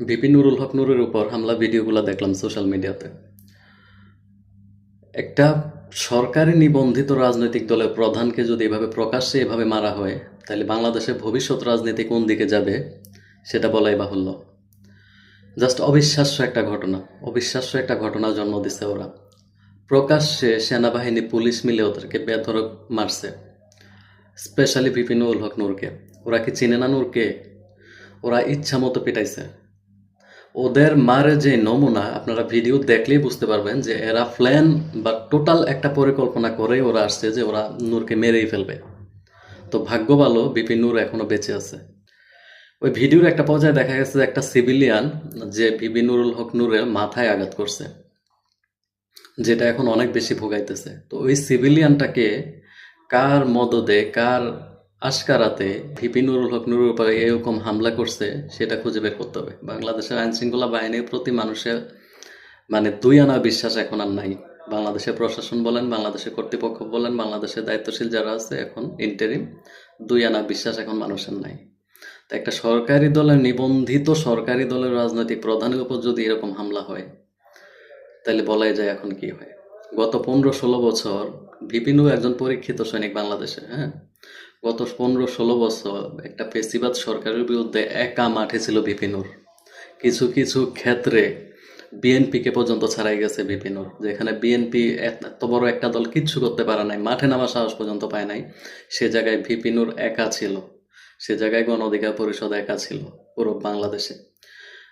BP Nurul হক নুরের উপর হামলা ভিডিওগুলো দেখলাম সোশ্যাল মিডিয়াতে। একটা সরকারি নিবন্ধিত রাজনৈতিক দলের প্রধানকে যদি এভাবে প্রকাশ্যে এভাবে মারা হয়, তাহলে বাংলাদেশের ভবিষ্যৎ রাজনীতি কোন দিকে যাবে সেটা বলাই বাহুল্য। জাস্ট অবিশ্বাস্য একটা ঘটনা, অবিশ্বাস্য একটা ঘটনা জন্ম দিছে ওরা। প্রকাশ্যে সেনাবাহিনী, পুলিশ মিলে ওদেরকে বেধরক মারছে, স্পেশালি বিপিনুল হক নূরকে। ওরা কি চিনে না নূরকে? ওরা ইচ্ছা মতো পিটাইছে। ওদের মারে যে নমুনা, আপনারা ভিডিও দেখলেই বুঝতে পারবেন যে এরা প্ল্যান বা টোটাল একটা পরিকল্পনা করে ওরা আসছে যে ওরা নূরকে মেরেই ফেলবে। তো ভাগ্য ভালো বিপিন নূর এখনও বেঁচে আছে। ওই ভিডিওর একটা পর্যায়ে দেখা গেছে যে একটা সিভিলিয়ান, যে বিপি নুরুল হক নূরের মাথায় আঘাত করছে, যেটা এখন অনেক বেশি ভোগাইতেছে। তো ওই সিভিলিয়ানটাকে কার মদদে, কার আশকারাতে ভিপি নুরুল হক নুরুর উপরে এরকম হামলা করছে, সেটা খুঁজে বের করতে হবে। বাংলাদেশের আইন শৃঙ্খলা বাহিনীর প্রতি মানুষের মানে দুই আনা বিশ্বাস এখন আর নাই। বাংলাদেশের প্রশাসন বলেন, বাংলাদেশের কর্তৃপক্ষ বলেন, বাংলাদেশের দায়িত্বশীল যারা আছে এখন ইন্টারিম দুই আনা বিশ্বাস এখন মানুষের নাই। তো একটা সরকারি দলের, নিবন্ধিত সরকারি দলের রাজনৈতিক প্রধানের উপর যদি এরকম হামলা হয়, তাহলে বলাই যায় এখন কি হয়? গত পনেরো ষোলো বছর বিপিনও একজন পরীক্ষিত সৈনিক বাংলাদেশে হ্যাঁ? গত পনেরো ষোলো বছর একটা পেশিবাদ সরকারের বিরুদ্ধে একা মাঠে ছিল বিপিনুর কিছু কিছু ক্ষেত্রে বিএনপিকে পর্যন্ত ছাড়াই গেছে বিপিনুর যেখানে বিএনপি এত বড় একটা দল কিচ্ছু করতে পারে নাই, মাঠে নামা সাহস পর্যন্ত পায় নাই। সে জায়গায় বিপিনুর একা ছিল, সে জায়গায় গণ অধিকার পরিষদ একা ছিল পুরো বাংলাদেশে।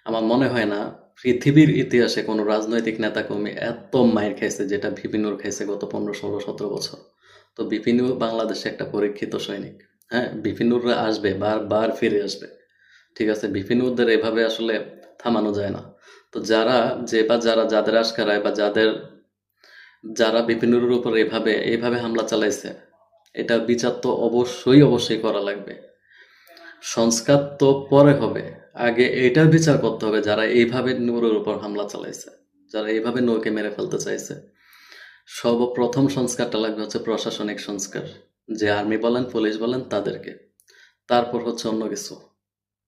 আমার মনে হয় না, পৃথিবীর ইতিহাসে কোনো রাজনৈতিক নেতা কর্মী এত মায়ের খাইছে যেটা বিপিনুর খাইছে গত পনেরো, ষোলো, সতেরো বছর। তো বিপিনুর বাংলাদেশে একটা পরীক্ষিত সৈনিক হ্যাঁ? বিপিনুররা আসবে, বারবার ফিরে আসবে, ঠিক আছে? বিপিনুরদের এভাবে আসলে থামানো যায় না। তো যারা যে বা যারা যাদের আশকারায় বা যাদের, যারা বিপিনুরের উপর এভাবে এইভাবে হামলা চালাইছে, এটা বিচার তো অবশ্যই অবশ্যই করা লাগবে। সংস্কার তো পরে হবে, আগে এটার বিচার করতে হবে যারা এইভাবে নূরের উপর হামলা চালাইছে, যারা এইভাবে নৌকে মেরে ফেলতে চাইছে। সর্বপ্রথম সংস্কারটা লাগবে হচ্ছে প্রশাসনিক সংস্কার। যে আর্মি বলেন, পুলিশ বলেন, তাদেরকে। তারপর হচ্ছে অন্য কিছু।